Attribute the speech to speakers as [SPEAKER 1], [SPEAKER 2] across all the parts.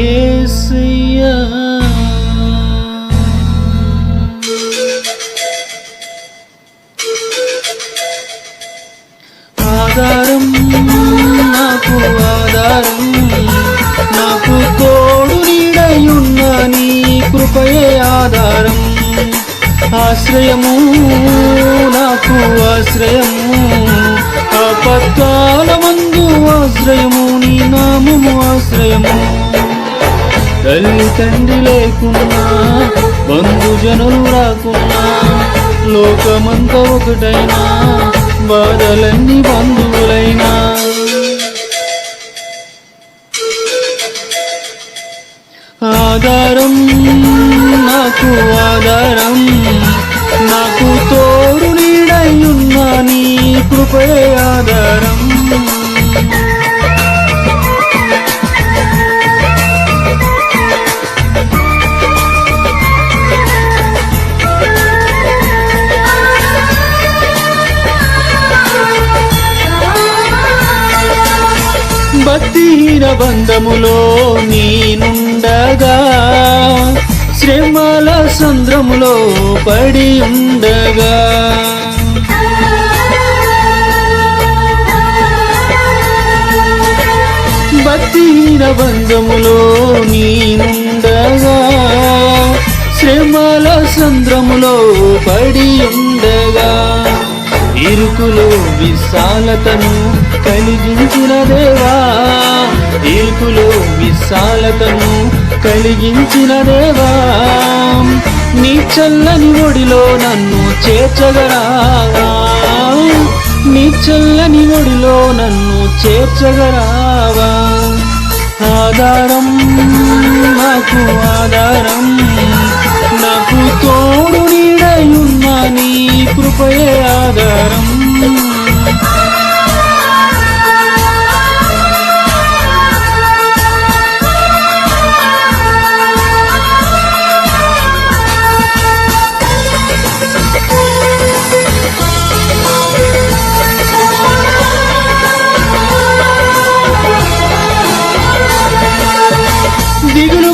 [SPEAKER 1] ఏసయ్యా ఆధారం నాకు ఆధారం నాకు తోడు నీడయున్న నీ కృపయే ఆధారం. ఆశ్రయము నాకు ఆశ్రయము ఆపత్కాల మందు ఆశ్రయము నీ నామము ఆశ్రయము. తల్లి తండ్రి లేకున్నా బంధుజనులు రాకున్నా లోకమంతా ఒకటైనా బాధలన్నీ బంధువులైనా. ఆధారం నాకు ఆధారం నాకు తోడు నీడయున్నా నీ కృపయే ఆధారం. భక్తిహీన బంధములో నేనుండగా శ్రమల సంద్రములో పడి ఉండగా. భక్తిహీన బంధములో నేనుండగా శ్రమల సంద్రములో పడి ఉండగా. ఇరుకులో విశాలతను కలిగించిన దేవా ఏకులో విశాలతను కలిగించిన దేవా. నీ చల్లని ఒడిలో నన్ను చేర్చగరావా నీ చల్లని ఒడిలో నన్ను చేర్చగరావా. ఆధారం నాకు ఆధారం.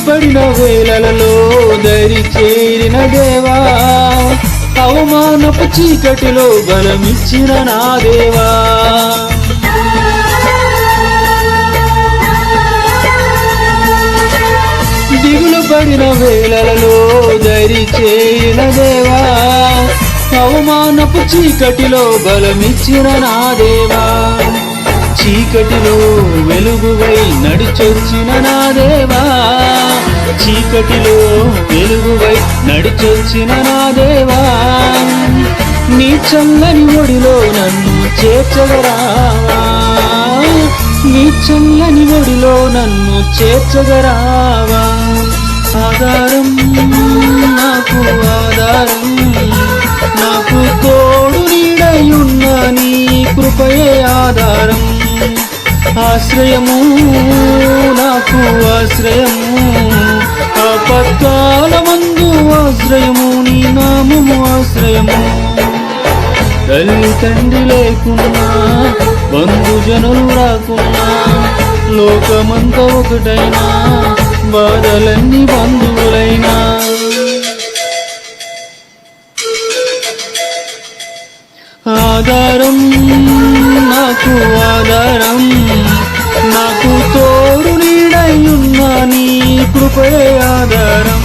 [SPEAKER 1] పడిన వేళలలో దరి చేరిన దేవా అవమానపు చీకటిలో బలమిచ్చిన నా దేవా. దిగులు పడిన వేళలలో దరి చేరిన దేవా అవమానపు చీకటిలో బలమిచ్చిన నా దేవా. చీకటిలో వెలుగువై నడిచొచ్చిన నా దేవా. చీకటిలో వెలుగువై నడిచొచ్చిన నా దేవా. నీ చల్లని ఒడిలో నన్ను చేర్చగరావా నీ చల్లని ఒడిలో నన్ను చేర్చగరావా ఆధారం నాకు ఆధారం నాకు కో ఆశ్రయము నాకు ఆశ్రయము. ఆపత్కాల మందు ఆశ్రయము నీ నామము ఆశ్రయము. తల్లి తండ్రి లేకున్నా బంధుజనులు రాకున్నా లోకమంతా ఒకటైనా బాధలన్నీ బంధువులైనా. ఆధారం నాకు ఆధారం. నాకు తోడు నీడయున్న నీ కృపయే ఆధారం.